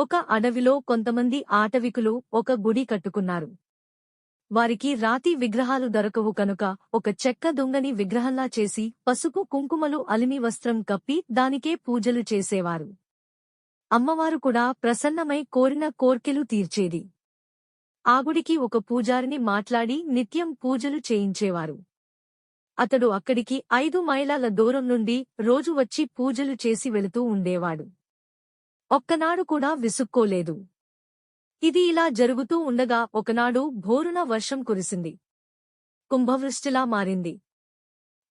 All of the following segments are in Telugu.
ఒక అడవిలో కొంతమంది ఆటవికులు ఒక గుడి కట్టుకున్నారు. వారికి రాతి విగ్రహాలు దొరకవు కనుక ఒక చెక్క దొంగని విగ్రహంలా చేసి పసుపు కుంకుమలు అలిమి వస్త్రం కప్పి దానికే పూజలు చేసేవారు. అమ్మవారు కూడా ప్రసన్నమై కోరిన కోర్కెలు తీర్చేది. ఆ గుడికి ఒక పూజారిని మాట్లాడి నిత్యం పూజలు చేయించేవారు. అతడు అక్కడికి ఐదు మైలాల దూరం నుండి రోజు వచ్చి పూజలు చేసి వెళుతూ ఉండేవాడు. ఒక్కనాడు కూడా విసుక్కోలేదు. ఇది ఇలా జరుగుతూ ఉండగా ఒకనాడు భోరున వర్షం కురిసింది. కుంభవృష్టిలా మారింది.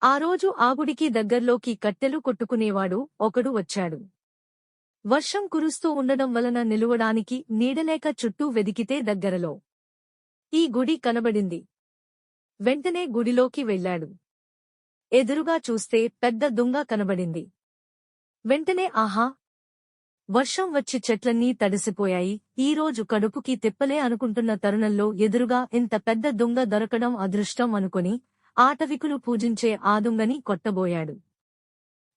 ఆ రోజు ఆగుడికి దగ్గర్లోకి కట్టెలు కొట్టుకునేవాడు ఒకడు వచ్చాడు. వర్షం కురుస్తూ ఉండడం వలన నిలువడానికి నీడలేక చుట్టూ వెదికితే దగ్గరలో. ఈ గుడి కనబడింది. వెంటనే గుడిలోకి వెళ్ళాడు. ఎదురుగా చూస్తే పెద్ద దుంగ కనబడింది. వెంటనే ఆహా వర్షం వచ్చి చెట్లన్నీ తడిసిపోయాయి. ఈరోజు కడుపుకి తిప్పలే అనుకుంటున్న తరుణంలో ఎదురుగా ఇంత పెద్ద దుంగ దొరకడం అదృష్టం అనుకుని ఆటవికులు పూజించే ఆ దుంగని కొట్టబోయాడు.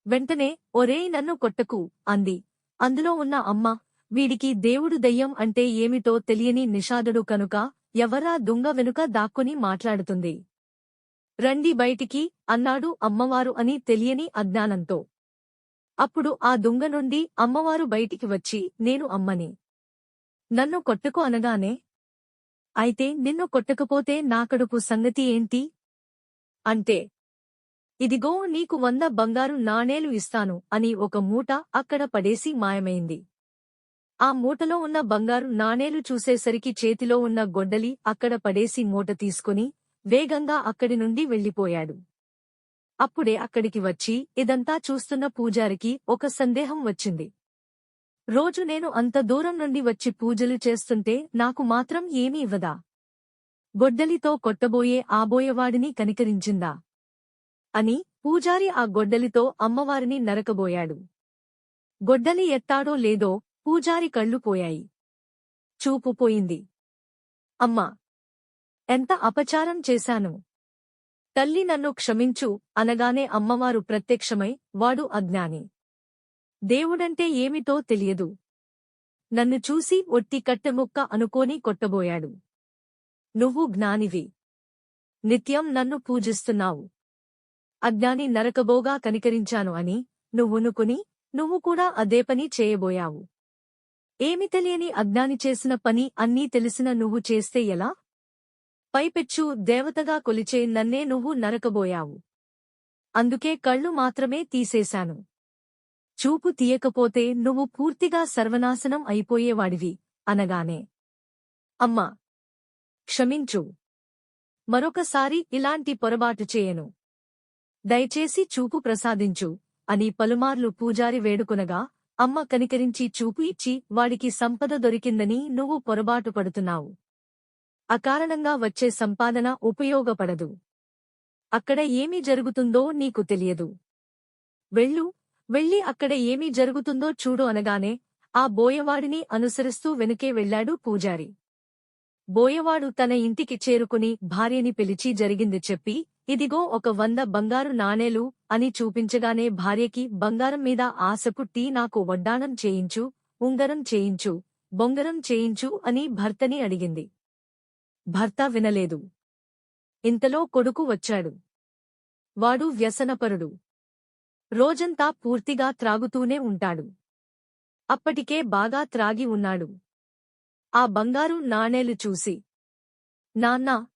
వెంటనే ఒరేయ్ నన్ను కొట్టకు అంది. అందులో ఉన్న అమ్మ వీడికి దేవుడు దెయ్యం అంటే ఏమిటో తెలియని నిషాదుడు కనుక ఎవరా దుంగ వెనుక దాక్కుని మాట్లాడుతుంది. రండి బయటికి అన్నాడు అమ్మవారు అని తెలియని అజ్ఞానంతో. అప్పుడు ఆ దుంగ నుండి అమ్మవారు బయటికి వచ్చి నేను అమ్మని. నన్ను కొట్టుకు అనగానే అయితే నిన్ను కొట్టకపోతే నా కడుపు సంగతి ఏంటి? అంటే ఇదిగో నీకు వంద బంగారు నాణేలు ఇస్తాను అని ఒక మూట అక్కడ పడేసి మాయమైంది. ఆ మూటలో ఉన్న బంగారు నాణేలు చూసేసరికి చేతిలో ఉన్న గొడ్డలి అక్కడ పడేసి మూట తీసుకుని వేగంగా అక్కడి నుండి వెళ్ళిపోయాడు. అప్పుడే అక్కడికి వచ్చి ఇదంతా చూస్తున్న పూజారికి ఒక సందేహం వచ్చింది. రోజు నేను అంత దూరం నుండి వచ్చి పూజలు చేస్తుంటే నాకు మాత్రం ఏమీ ఇవ్వదా? గొడ్డలితో కొట్టబోయే ఆబోయేవాడిని కనికరించిందా? అని పూజారి ఆ గొడ్డలితో అమ్మవారిని నరకబోయాడు. గొడ్డలి ఎత్తాడో లేదో పూజారి కళ్ళు పోయాయి. చూపు పోయింది. అమ్మా! ఎంత అపచారం చేశాను! తల్లి నన్ను క్షమించు అనగానే అమ్మవారు ప్రత్యక్షమై వాడు అజ్ఞాని. దేవుడంటే ఏమిటో తెలియదు. నన్ను చూసి ఒట్టి కట్టెముక్క అనుకోని కొట్టబోయాడు. నువ్వు జ్ఞానివి. నిత్యం నన్ను పూజిస్తున్నావు. అజ్ఞాని నరకబోగా కనికరించాను అని నువ్వునుకుని నువ్వు కూడా అదే పని చేయబోయావు. ఏమి తెలియని అజ్ఞాని చేసిన పని అన్నీ తెలిసిన నువ్వు చేస్తే ఎలా? పైపెచ్చు దేవతగా కొలిచే నన్నే నువ్వు నరకబోయావు. అందుకే కళ్ళు మాత్రమే తీసేశాను. చూపు తీయకపోతే నువ్వు పూర్తిగా సర్వనాశనం అయిపోయేవాడివి అనగానే. అమ్మా! క్షమించు. మరొకసారి ఇలాంటి పొరబాటు చేయను. దయచేసి చూపు ప్రసాదించు అని పలుమార్లు పూజారి వేడుకొనగా అమ్మ కనికరించి చూపు ఇచ్చి వాడికి సంపద దొరికిందని నువ్వు పొరబాటు పడుతున్నావు. అకారణంగా వచ్చే సంపాదన ఉపయోగపడదు. అక్కడ ఏమి జరుగుతుందో నీకు తెలియదు. వెళ్ళు వెళ్ళి అక్కడ ఏమి జరుగుతుందో చూడు అనగానే ఆ బోయవాడిని అనుసరిస్తూ వెనుకే వెళ్ళాడు పూజారి. బోయవాడు తన ఇంటికి చేరుకుని భార్యని పిలిచి జరిగింది చెప్పి ఇదిగో ఒక వంద బంగారు నాణేలు అని చూపించగానే భార్యకి బంగారం మీద ఆశ పుట్టి నాకు వడ్డాణం చేయించు ఉంగరం చేయించు బొంగరం చేయించు అని భర్తని అడిగింది. భర్త వినలేదు. ఇంతలో కొడుకు వచ్చాడు. వాడు వ్యసనపరుడు. రోజంతా పూర్తిగా త్రాగుతూనే ఉంటాడు. అప్పటికే బాగా త్రాగి ఉన్నాడు. ఆ బంగారు నాణేలు చూసి నాన్నా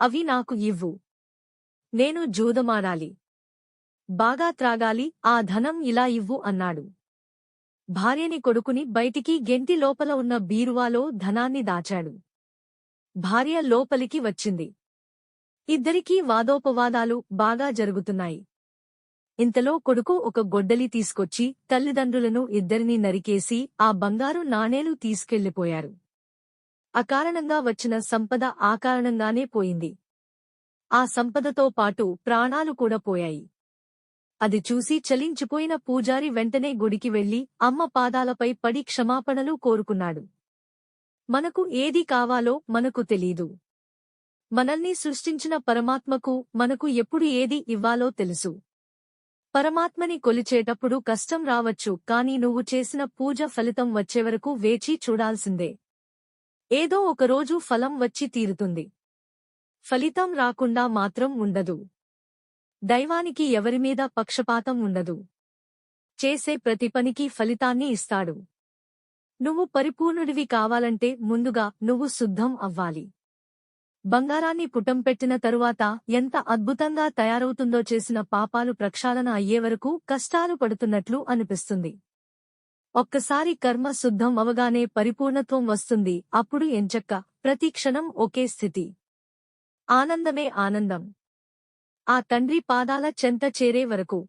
అవి నాకు ఇవ్వు. నేను జూదమాడాలి బాగా త్రాగాలి ఆ ధనం ఇలా ఇవ్వు అన్నాడు. భార్యని కొడుకుని బయటికి గెంటి లోపల ఉన్న బీరువాలో ధనాన్ని దాచాడు. భార్య లోపలికి వచ్చింది. ఇద్దరికీ వాదోపవాదాలు బాగా జరుగుతున్నాయి. ఇంతలో కొడుకు ఒక గొడ్డలి తీసుకొచ్చి తల్లిదండ్రులను ఇద్దరినీ నరికేసి ఆ బంగారు నాణేలు తీసుకెళ్ళిపోయారు అకారణంగా వచ్చిన సంపద ఆకారణంగానే పోయింది. ఆ సంపదతో పాటు ప్రాణాలు కూడా పోయాయి. అది చూసి చలించిపోయిన పూజారి వెంటనే గుడికి వెళ్ళి అమ్మ పాదాలపై పడి క్షమాపణలు కోరుకున్నాడు. మనకు ఏది కావాలో మనకు తెలీదు. మనల్ని సృష్టించిన పరమాత్మకు మనకు ఎప్పుడు ఏది ఇవ్వాలో తెలుసు. పరమాత్మని కొలిచేటప్పుడు కష్టం రావచ్చు కాని నువ్వు చేసిన పూజ ఫలితం వచ్చేవరకు వేచి చూడాల్సిందే. ఏదో ఒకరోజు ఫలం వచ్చి తీరుతుంది. ఫలితం రాకుండా మాత్రం ఉండదు. దైవానికి ఎవరిమీద పక్షపాతం ఉండదు. చేసే ప్రతి పనికి ఫలితాన్ని ఇస్తాడు. నువ్వు పరిపూర్ణుడివి కావాలంటే ముందుగా నువ్వు శుద్ధం అవ్వాలి. బంగారాన్ని పుటం పెట్టిన తరువాత ఎంత అద్భుతంగా తయారవుతుందో చేసిన పాపాలు ప్రక్షాళన అయ్యేవరకు కష్టాలు పడుతున్నట్లు అనిపిస్తుంది. ఒక్కసారి కర్మ శుద్ధం అవగానే పరిపూర్ణత్వం వస్తుంది అప్పుడు ఎంచక్క ప్రతి క్షణం ఒకే స్థితి. ఆనందమే ఆనందం. ఆ తండ్రి పాదాల చెంత చేరే వరకు.